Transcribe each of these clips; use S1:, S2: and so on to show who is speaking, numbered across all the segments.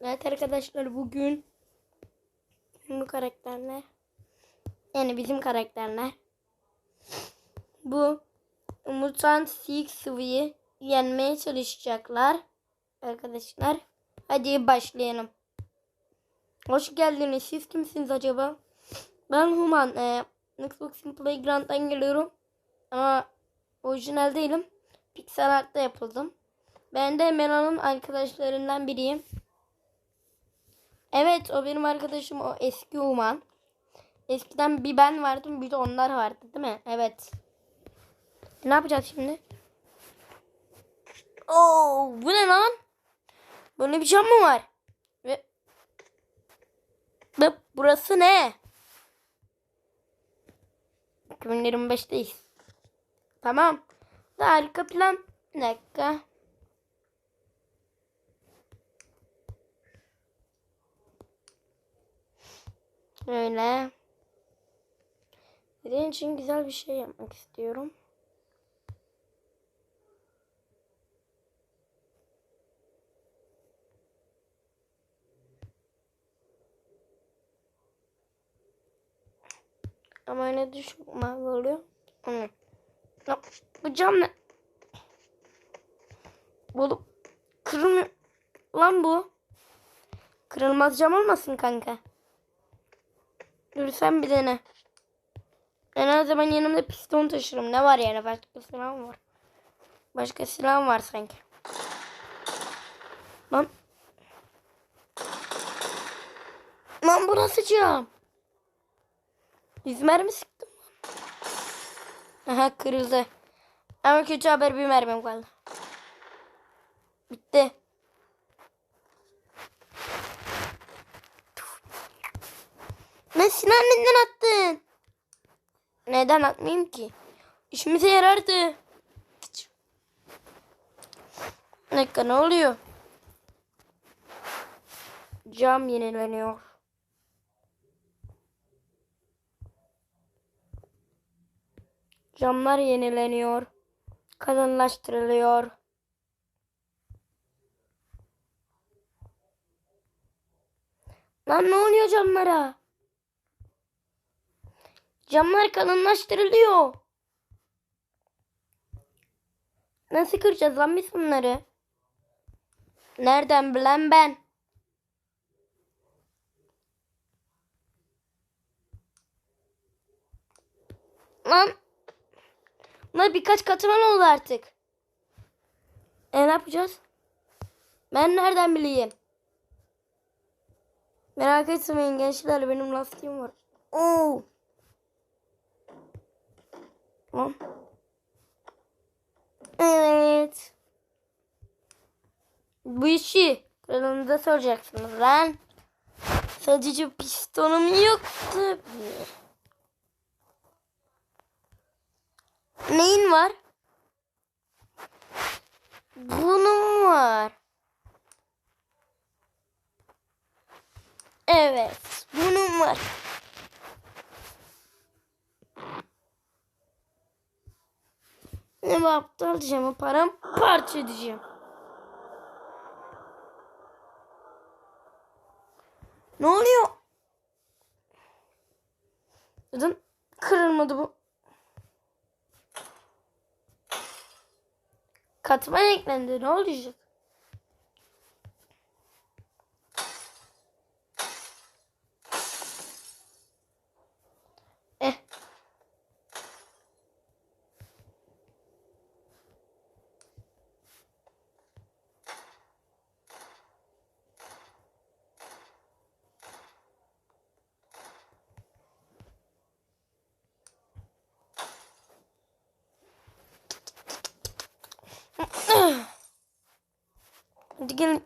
S1: Evet arkadaşlar bugün bu karakterler yani bizim karakterler bu Mutant Six Sıvıyı yenmeye çalışacaklar arkadaşlar. Hadi başlayalım. Hoş geldiniz. Siz kimsiniz acaba? Ben Human. Ee, Xbox'in Playground'dan geliyorum. Ama orijinal değilim. Pixel Art'ta yapıldım. Ben de Melon'un arkadaşlarından biriyim. Evet o benim arkadaşım o eski Human. Eskiden bir ben vardım bir de onlar vardı değil mi? Evet. Ne yapacağız şimdi? Oo, bu ne lan? Böyle bir cam mı var? Ve, ve burası ne? 2025'teyiz. Tamam. Da arka plan. Bir dakika. Öyle. Senin için güzel bir şey yapmak istiyorum. Ama ne düşük mavi oluyor. Ya, bu cam ne? Bu kırılmıyor. Lan bu. Kırılmaz cam olmasın kanka. Sen bir dene. Ben her zaman yanımda piston taşırım. Ne var yani? Başka silah mı var? Başka silah var sanki? Lan. Lan burası cam. Yüz mermi sıktım. Aha kırıldı. Ama kötü haber bir mermim kaldı. Bitti. Ne Sinan neden attın? Neden atmayayım ki? İşimize yarardı. Ne dakika ne oluyor? Cam yenileniyor. Camlar yenileniyor. Kalınlaştırılıyor. Lan ne oluyor camlara? Camlar kalınlaştırılıyor. Nasıl kıracağız lan biz bunları? Nereden bilen ben? Lan. Bunlar birkaç katman oldu artık. E ne yapacağız? Ben nereden bileyim? Merak etmeyin gençler benim lastiğim var. Oo. Evet. Bu işi kralınıza soracaksınız lan. Sadece pistonum yoktu. Neyin var? Bunun var. Evet. Bunun var. Ne bu aptal diyeceğim o param parça edeceğim. Ne oluyor? Neden kırılmadı bu? Katman eklendi. Ne olacak? Eh. Hadi gelin.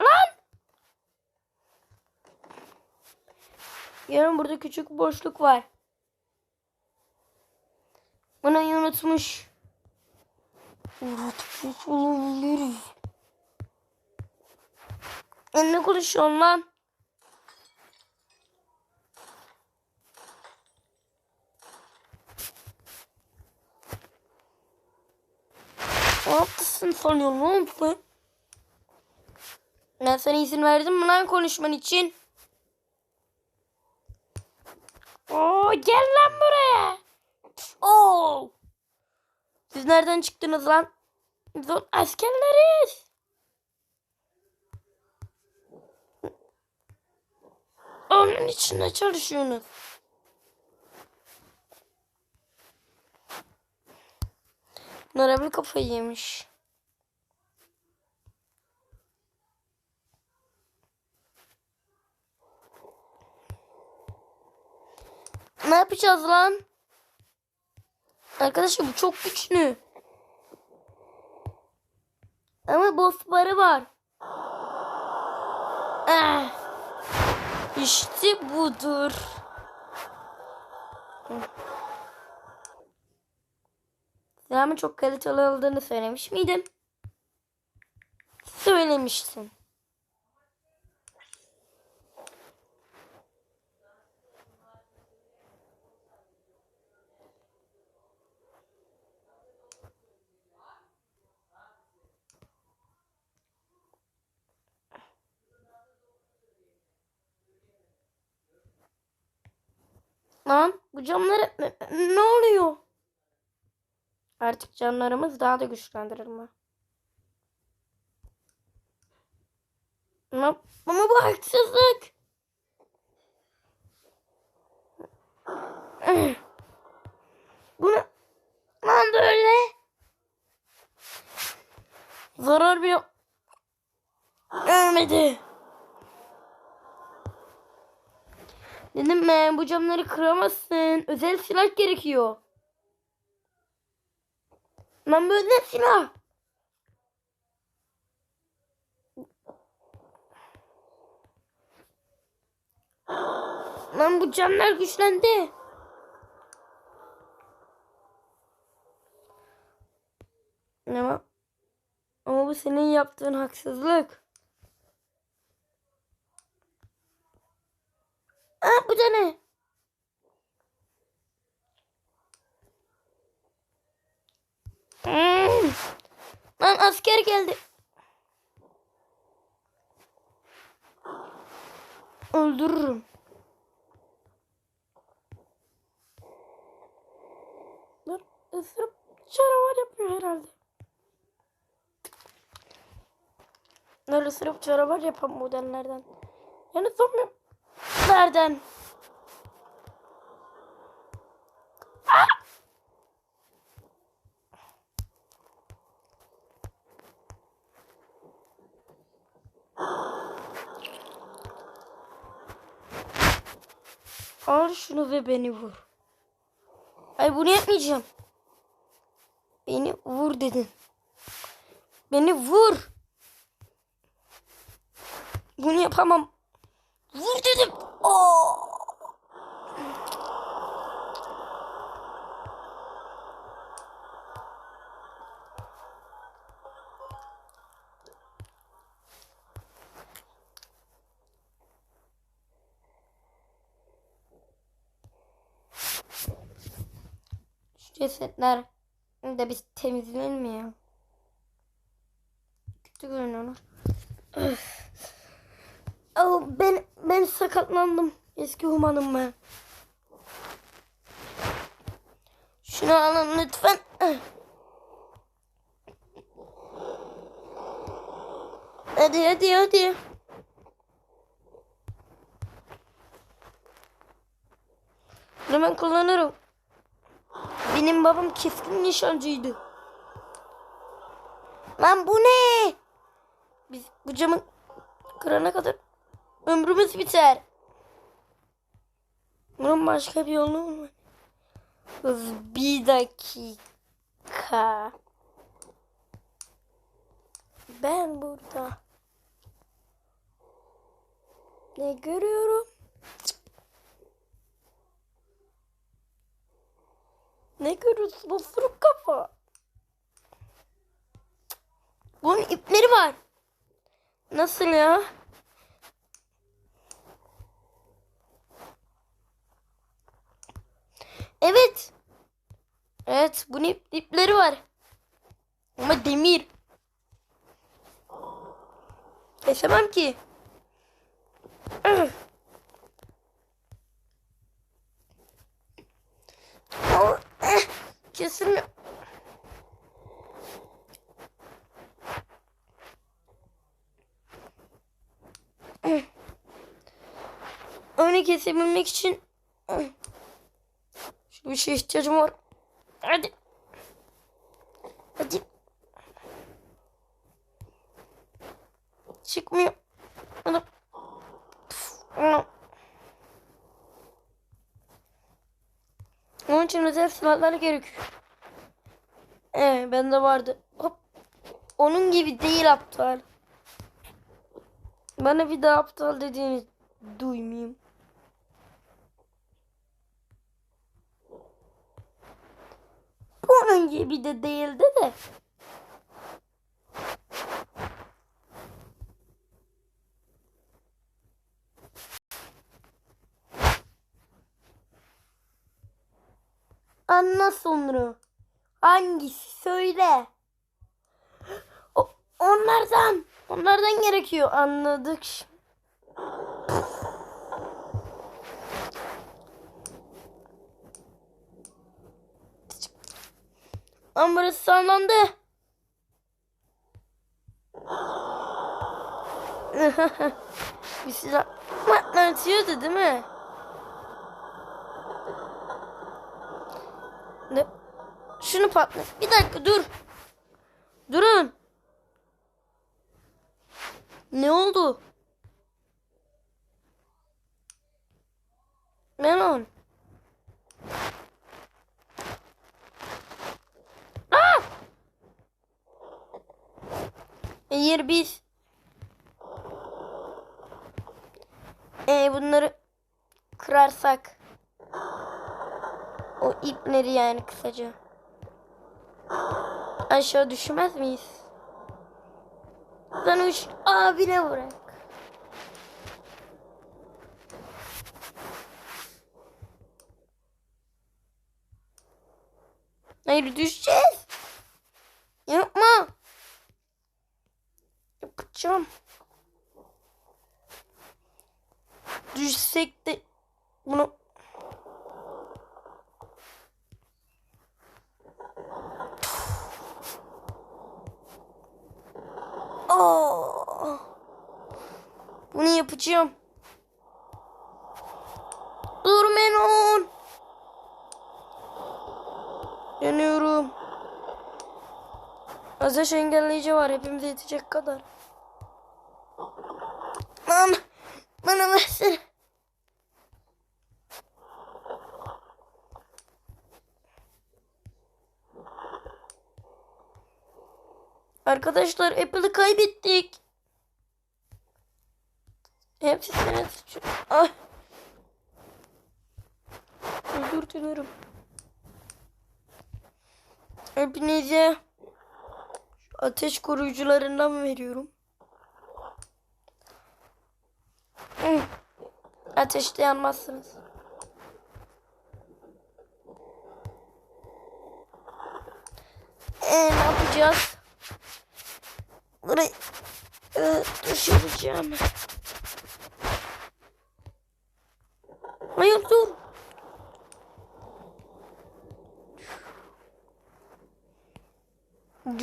S1: Lan! Yarın burada küçük boşluk var. Bunu unutmuş. Unutmuş olabiliriz. Ne konuşuyorsun lan? Ne yaptın sanıyorsun lan sen? Ben sana izin verdim mi lan konuşman için? Oo gel lan buraya. Oo. Siz nereden çıktınız lan? Biz o askerleriz. Onun içinde çalışıyorsunuz. Bunlar bir kafayı yemiş. Ne yapacağız lan? Arkadaşlar bu çok güçlü. Ama boss barı var. Ah. İşte budur. Silahımın çok kaliteli olduğunu söylemiş miydim? Söylemiştim. Lan bu camları ne, ne oluyor? Artık canlarımız daha da güçlendirir mi? Ama, ama bu haksızlık. Bu ne? Lan böyle. Zarar bile görmedi. Dedim ben bu camları kıramazsın. Özel silah gerekiyor. Lan bu özel silah. Lan bu camlar güçlendi. Ama, ama bu senin yaptığın haksızlık. Aa, bu da ne? Hmm. Lan asker geldi. Öldürürüm. Dur ısırıp canavar yapıyor herhalde. Dur ısırıp canavar yapan modellerden. Yani zombi Nereden? Al şunu ve beni vur. Ay bunu yapmayacağım. Beni vur dedin. Beni vur. Bunu yapamam. Vur dedim. Şu cesetler de biz temizlenir mi ya? Kötü görünüyorlar. Ben ben sakatlandım. Eski humanım ben. Şunu alın lütfen. Hadi hadi hadi. Ben kullanırım. Benim babam keskin nişancıydı. Lan bu ne? Biz bu camı kırana kadar ömrümüz biter. Bunun başka bir yolu mu? Bir dakika. Ben burada ne görüyorum? Ne görüyorsun o fırık kafa? Bunun ipleri var. Nasıl ya? Evet. Evet bunun ip, ipleri var. Ama demir. Kesemem ki. Oh, Üh. Onu kesebilmek için şu bir şeye ihtiyacım var. Hadi. Hadi. Çıkmıyor. İçin özel silahlar gerekiyor. Ee, bende vardı. Hop. Onun gibi değil aptal. Bana bir daha aptal dediğini duymayayım. Onun gibi de değildi de. Anla sonra. Hangisi söyle. O, onlardan. Onlardan gerekiyor. Anladık. Ama burası sallandı. Bir silah patlatıyordu değil mi? Ne? Şunu patlat. Bir dakika dur. Durun. Ne oldu? Melon. Aa! Eğer biz e, bunları kırarsak o ipleri yani kısaca aşağı düşmez miyiz? Sen uç abine bırak. Hayır düşeceğiz. Yapma. Yapacağım. Düşsek de bunu Aa! Bunu yapacağım. Dur Menon. Yanıyorum. Ateş engelleyici var hepimize yetecek kadar. Lan bana versene. Arkadaşlar Apple'ı kaybettik. Hepsi senin suçun. Ah. Özür. Hepinize ateş koruyucularından veriyorum. Hı. Ateşte yanmazsınız. Ee, ne yapacağız? Burayı e, düşüreceğim. Hayır dur.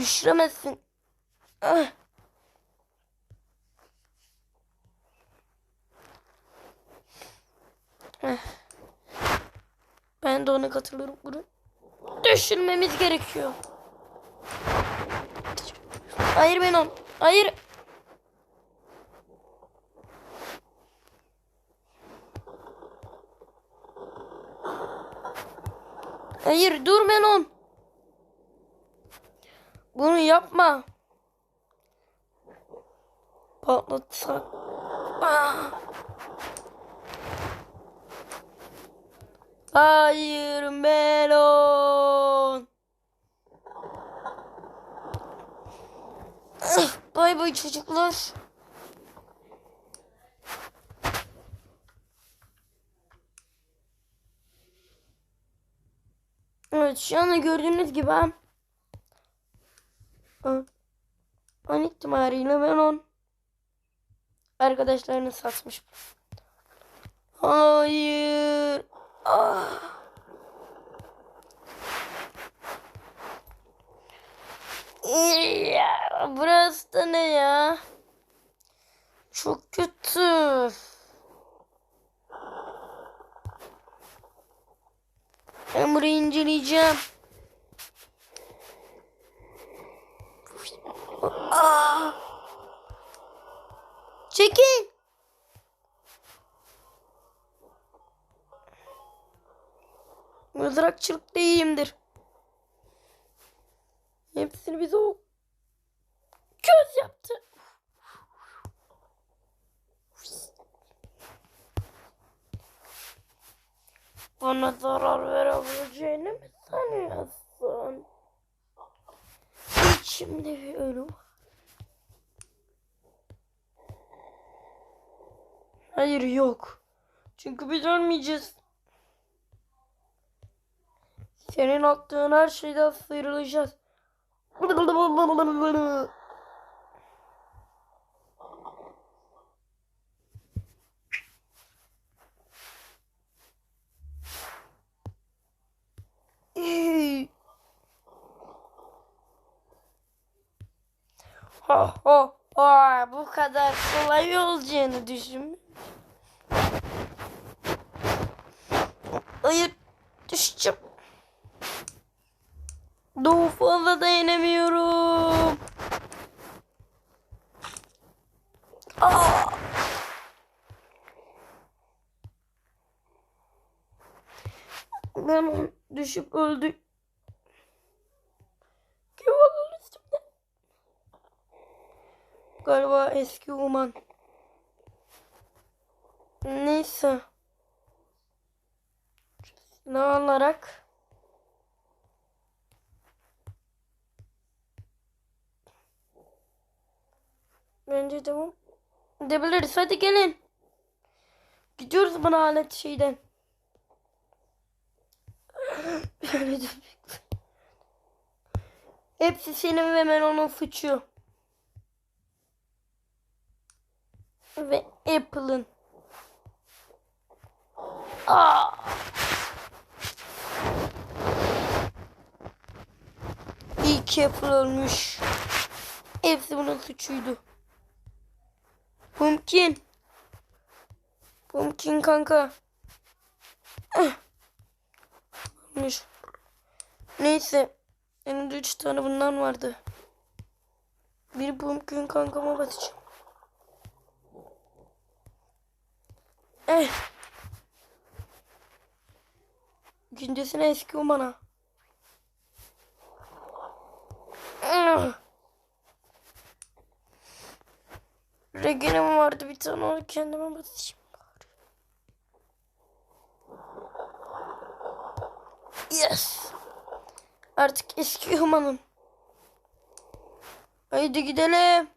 S1: Düşüremezsin. Ah. Eh. Ben de ona katılıyorum bunu. Düşürmemiz gerekiyor. Hayır ben on. Hayır. Hayır dur Menon. Bunu yapma. Patlatsak. Ah. Hayır Melon. Ah, Bay bay çocuklar. Evet şu anda gördüğünüz gibi an, itibariyle ben on Arkadaşlarını satmış. Hayır. Ah. Ya, burası da ne ya? Çok kötü. Ben burayı inceleyeceğim. Aa! Çekil. Mızrakçılıkta iyiyimdir. Hepsini bize o göz yaptı. Bana zarar verebileceğini mi sanıyorsun? İçimde bir ölü var. Hayır yok. Çünkü biz ölmeyeceğiz. Senin attığın her şeyden sıyrılacağız. Ha ha ha bu kadar kolay olacağını düşün. Hayır düşeceğim. Daha fazla dayanamıyorum. Aa! Ben düşüp öldüm. Galiba eski Uman. Neyse. Ne alarak? Bence devam edebiliriz. Hadi gelin. Gidiyoruz bana alet şeyden. Hepsi senin ve Melon'un suçu. Ve Apple'ın. Aa! İyi ki Apple ölmüş. Hepsi bunun suçuydu. Pumpkin. Pumpkin kanka. Eh. Ölmüş. Neyse. Elimde üç tane bundan vardı. Bir pumpkin kankama basacağım. Eh. İkincisine eski umana. Ah. Regenim vardı bir tane onu kendime basayım. Yes. Artık eski humanım. Haydi gidelim.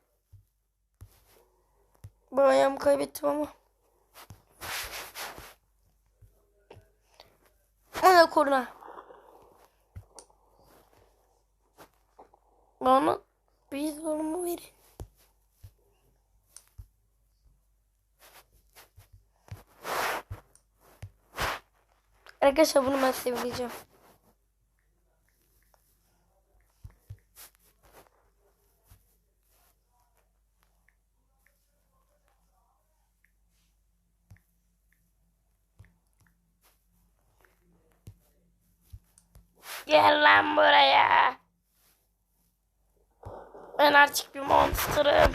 S1: Bayağımı kaybettim ama. Ana korna. Bana bir zorumu verin. Arkadaşlar bunu ben sevileceğim. Gel lan buraya. Ben artık bir monsterım.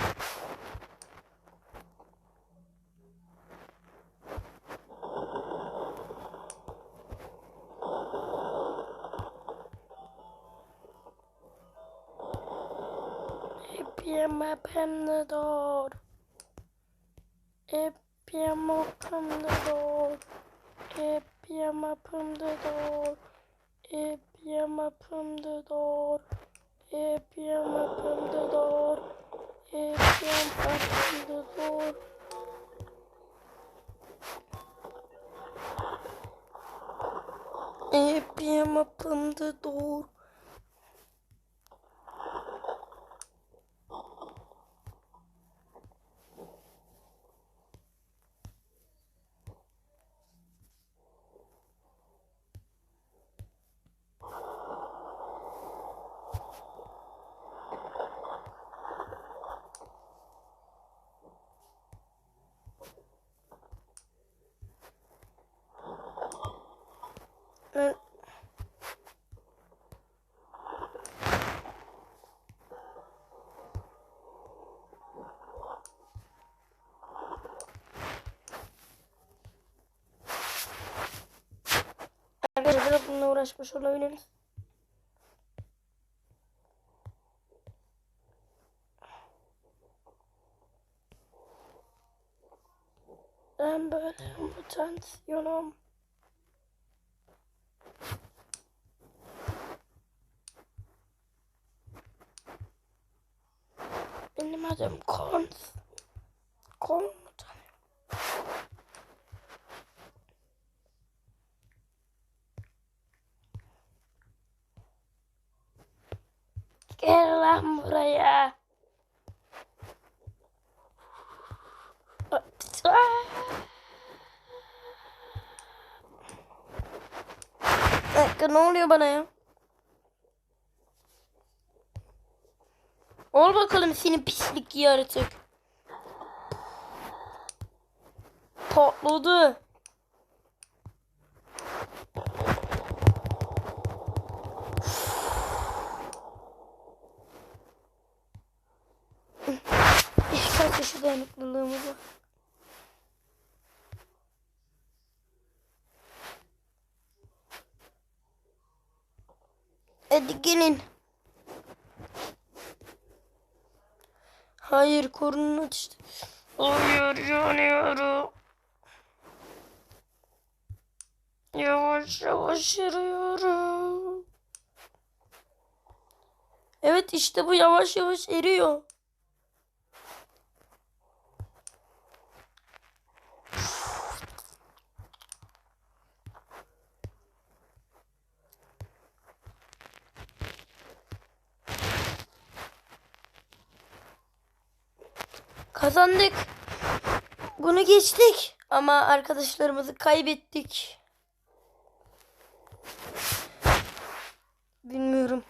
S1: Epiema pendador. Epiema pendador. Epiema pendador. Epiema pendador. Epiema pendador. Epiema pendador. Epiema pendador. uğraşmış olabiliriz. Ben böyle mutasyonum. Benim adım Kons. Komutan. Lan buraya. Dakika ne oluyor bana ya? Ol bakalım senin pislik yaratık. Patladı. İşgal dışı dayanıklılığımız var. Hadi gelin. Hayır korunun atıştı. Hayır yanıyorum. Yavaş yavaş eriyorum. Evet işte bu yavaş yavaş eriyor. Kazandık. Bunu geçtik. Ama arkadaşlarımızı kaybettik. Bilmiyorum.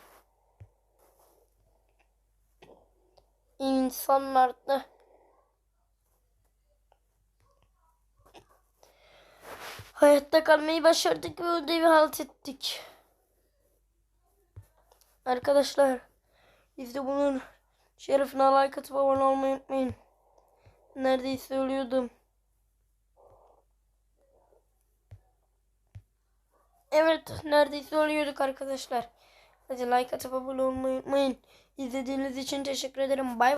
S1: İnsanlar da hayatta kalmayı başardık ve ödevi halt ettik. Arkadaşlar biz de bunun şerefine like atıp abone olmayı unutmayın. Neredeyse ölüyordum. Evet neredeyse ölüyorduk arkadaşlar. Hadi like atıp abone olmayı unutmayın. İzlediğiniz için teşekkür ederim. Bay